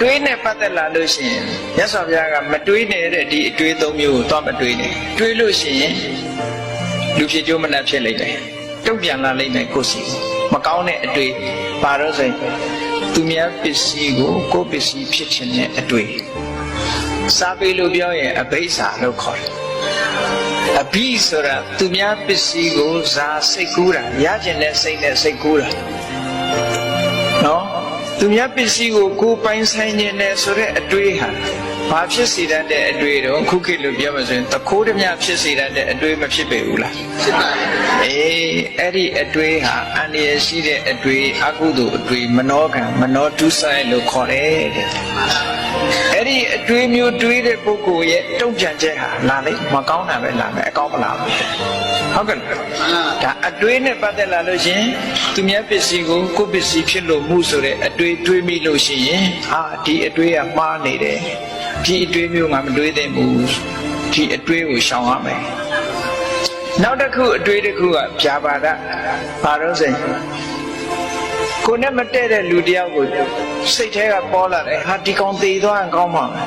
တွေးနဲ့ပတ်သက်လာလို့ရှိရင်မြတ်စွာဘုရားကမတွေးနဲ့တဲ့ဒီအတွေးသုံးမျိုးကိုသွားမတွေးနဲ့တွေးလို့ရှိရင်လူဖြစ်ကြိုးမနှက်ဖြစ်လိမ့်မယ်တုတ်ပြန်လာလိမ့်မယ်ကိုယ်စီမကောင်းတဲ့အတွေးပါတော့ဆိုရင်သူများပစ္စည်းကိုကိုယ်ပစ္စည်းဖြစ်ခြင်းနဲ့အတွေးစားပေလို့ပြောရင်အဘိဓါလို့ခေါ်တယ်အဘိဆိုတာသူများပစ္စည်းကိုဇာစိတ်ကူးတာရကျင်တဲ့စိတ်နဲ့စိတ်ကူးတာနော် သူများပစ္စည်းကိုကိုယ်ပိုင်ဆိုင်ခြင်းနဲ့ဆိုတဲ့အတွေးဟာဘာဖြစ်စေတတ်တဲ့အတွေးတော့ခုခေတ်လို့ပြောမှဆိုရင်တခိုးဓမြဖြစ်စေတတ်တဲ့အတွေးမဖြစ်ပေဘူးလားဖြစ်ပါရဲ့အေးအဲ့ဒီအတွေးဟာအန္တရာယ်ရှိတဲ့အတွေးအကုသိုလ်အတွေးမနောကံမနောတုဆိုင်လို့ခေါ်တယ်တဲ့အဲ့ဒီအတွေးမျိုးတွေးတဲ့ပုဂ္ဂိုလ်ရဲ့တုံ့ပြန်ချက်ဟာလာလေမကောင်းတာပဲလာမယ်အကောင်းမလာဘူးဟုတ်ကဲ့လားမှန်လားဒါအတွေးနဲ့ပတ်သက်လာလို့ရှရင်သူများပစ္စည်းကိုကိုယ့်ပစ္စည်းဖြစ်လို့မှုဆိုတဲ့အတွေးတွေးမိလို့ရှိရင်ဟာဒီအတွေးကမှားနေတယ်ဒီအတွေးမျိုးငါမတွေးသင့်ဘူးဒီအတွေးကိုရှောင်ရမယ်နောက်တစ်ခုအတွေးတစ်ခုကဖြာပါဒဘာလို့ဆိုရင်ကိုယ်နဲ့မတည့်တဲ့လူတယောက်ကိုစိတ်ထဲကပေါ်လာတယ်ဟာဒီကောင်သေသွားရင်ကောင်းမှာပဲ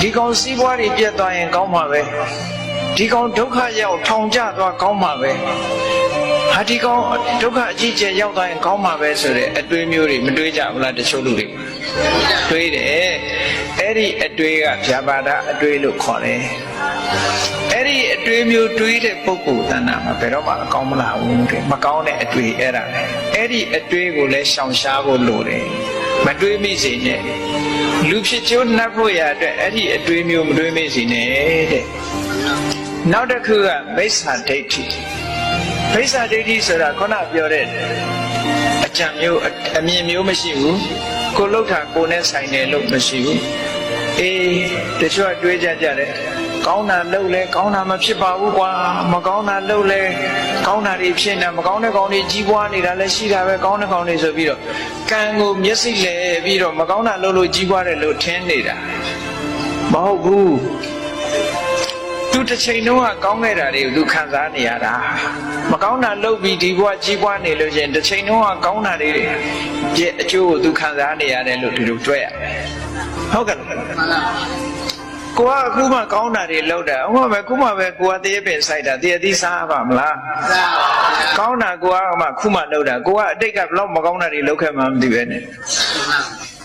ဒီကောင်စီးပွားတွေပြတ်သွားရင်ကောင်းမှာပဲဒီကောင်ဒုက္ခရောက်ထောင်ကျသွားကောင်းမှာပဲ ဟာဒီကောင်ဒုက္ခအကြီးကျယ်ရောက်သွားရင်ကောင်းမှာပဲဆိုတဲ့အတွေးမျိုးတွေမတွေးကြဘူးလားတချို့လူတွေတွေးတယ်အဲ့ဒီအတွေးကဗျာပါဒအတွေးလို့ခေါ်တယ်အဲ့ဒီအတွေးမျိုးတွေးတဲ့ပုဂ္ဂိုလ်တဏ္ဍာမှာဘယ်တော့မှအကောင်းမလာဘူးတဲ့မကောင်းတဲ့အတွေးအဲ့ဒါလေအဲ့ဒီအတွေးကိုလည်းရှောင်ရှားဖို့လိုတယ်မတွေးမိစေနဲ့လူဖြစ်ကျိုးနှပ်ဖို့ရအတွက်အဲ့ဒီအတွေးမျိုးမတွေးမိစေနဲ့တဲ့နောက်တစ်ခုကမိစ္ဆာဒိဋ္ဌိ မိစ္ဆာဒိဋ္ဌိဆိုတာခုနပြောတဲ့အကြံမျိုးအအမြင်မျိုးမရှိဘူးကိုလှုပ်တာကိုနဲ့ဆိုင်တယ်လို့မရှိဘူးအေးတချို့ကတွေးကြကြတယ်ကောင်းတာလှုပ်လဲကောင်းတာမဖြစ်ပါဘူးကွာမကောင်းတာလှုပ်လဲကောင်းတာတွေဖြစ်နေမကောင်းတဲ့ကောင်းတွေကြီးပွားနေတာလည်းရှိတာပဲကောင်းတဲ့ကောင်းတွေဆိုပြီးတော့ကံကိုမျက်စိလဲပြီးတော့မကောင်းတာလှုပ်လို့ကြီးပွားတယ်လို့ထင်နေတာမဟုတ်ဘူး သူတစ်ချိန်လုံးကကောင်းခဲ့တာတွေကိုသူခံစားနေရတာမကောင်းတာလုပ်ပြီးဒီဘဝကြီးပွားနေလို့ရှရင်တစ်ချိန်လုံးကကောင်းတာတွေရဲ့အကျိုးကိုသူခံစားနေရတယ်လို့ဒီလိုတွေ့ရတယ်ဟုတ်ကဲ့လားမှန်လားကိုကအခုမှကောင်းတာတွေလုပ်တာဥပမာခုမှပဲကိုကတရေပင်စိုက်တာတရေသီးစားပါမလားသာပါဗျာကောင်းတာကိုကမှခုမှလုပ်တာကိုကအတိတ်ကဘယ်တော့မကောင်းတာတွေလုပ်ခဲ့မှမသိပဲနဲ့မှန်လား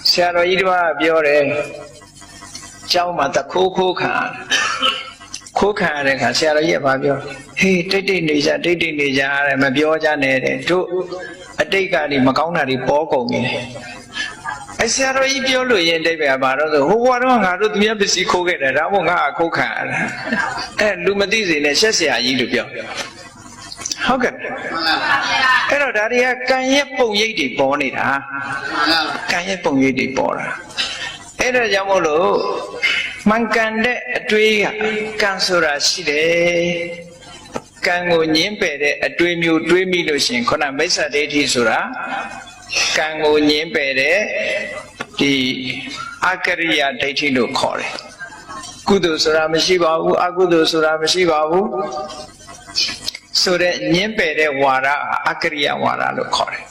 ဆရာတော်ကြီးတစ်ပါးကပြောတယ်ကျောင်းမှာတခိုးခိုးခံရတယ် ခိုးခံရတဲ့ခါဆရာတော်ကြီးကဘာပြောဟေးတိတ်တိတ်နေကြတိတ်တိတ်နေကြရတယ်မပြောကြနဲ့တဲ့တို့အတိတ်ကဒီမကောင်းတာတွေပေါ်ကုန်ပြီလေအဲဆရာတော်ကြီးပြောလို့ရင်တိတ်ပဲဘာတော့ဆိုဟိုဘွားတော့ငါတို့သူများပစ္စည်းခိုးခဲ့တယ်ဒါမှမဟုတ်ငါအခိုးခံရတာအဲလူမသိစေနဲ့ရှက်ဆရာကြီးလို့ပြောဟုတ်ကဲ့မှန်လားအဲ့တော့ဒါတွေကကံရဲ့ပုံရိပ်တွေပေါ်နေတာမှန်လားကံရဲ့ပုံရိပ်တွေပေါ်တာအဲ့ဒါကြောင့်မို့လို့ မှန်ကန်တဲ့အတွေးကကံဆိုတာရှိတယ်ကံကိုညင်းပယ်တဲ့အတွေးမျိုးတွေးမိလို့ရှရင်ခုနမိစ္ဆာဒိဋ္ဌိဆိုတာကံကိုညင်းပယ်တဲ့ဒီအကရိယာဒိဋ္ဌိလို့ခေါ်တယ်ကုသိုလ်ဆိုတာမရှိပါဘူးအကုသိုလ်ဆိုတာမရှိပါဘူးဆိုတဲ့ညင်းပယ်တဲ့ဝါဒအကရိယာဝါဒလို့ခေါ်တယ်